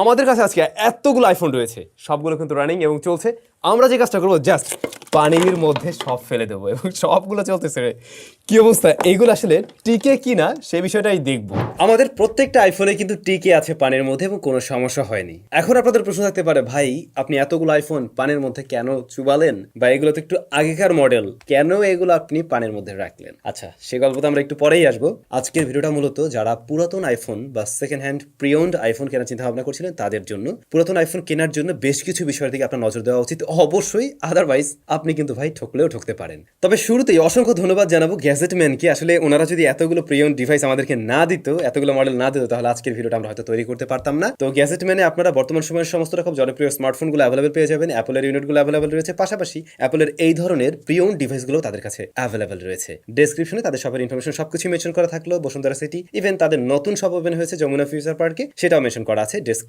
আমাদের কাছে আজকে এতগুলো আইফোন রয়েছে, সবগুলো কিন্তু রানিং এবং চলছে। আমরা যে কাজটা করব জাস্ট পানির মধ্যে সব ফেলে দেবো এবং সবগুলো চলতেছে রে। কি অবস্থা? এইগুলো আসলে টিকে কি না সে বিষয়টাই দেখব। আমাদের প্রত্যেকটা আইফোনে কিন্তু টিকে আছে পানির মধ্যে এবং কোনো সমস্যা হয়নি। এখন আপনাদের প্রশ্ন থাকতে পারে, ভাই, আপনি এতগুলো আইফোন পানির মধ্যে কেন চুবালেন? বা এগুলো তো একটু আগেকার মডেল কেন এগুলো আপনি পানির মধ্যে রাখলেন? আচ্ছা সে গল্প তো আমরা একটু পরেই আসব। আজকের ভিডিওটা মূলত যারা পুরাতন আইফোন বা সেকেন্ড হ্যান্ড প্রিয়ন্ড আইফোন কেনার চিন্তা ভাবনা করছিলেন, তাদের জন্য। পুরাতন আইফোন কেনার জন্য বেশ কিছু বিষয়ের দিকে আপনার নজর দেওয়া উচিত। অবশ্যই আদারওয়াইজ আপনি কিন্তু ভাই ঠকলেও ঠকতে পারেন। তবে শুরুতেই অসংখ্য ধন্যবাদ জানাব গ্যাজেটম্যানকে আসলে ওনারা যদি এতগুলো প্রিয়ন ডিভাইস আমাদেরকে না দিত এতগুলো মডেল না দিত, তাহলে আজকের ভিডিওটা আমরা হয়তো তৈরি করতে পারতাম না। তো গ্যাজেট ম্যানে আপনারা বর্তমান সময়ের সমস্ত রকম জনপ্রিয় স্মার্টফোনগুলো অ্যাভেলেবল পেয়ে যাবেন অ্যাপলের ইউনিটগুলো অ্যাভেলেবল রয়েছে, পাশাপাশি অ্যাপলের এই ধরনের প্রিয়ন ডিভাইসগুলো তাদের কাছে অ্যাভেলেবল রয়েছে। ডেসক্রিপশনে তাদের সবার ইনফরমেশন সবকিছু মেনশন করা থাকল, বসুন্ধরা সিটি ইভেন তাদের নতুন সব ওপেন হয়েছে যমুনা ফিউচার পার্কে সেটাও মেনশন করা আছে ডেসক্রিপ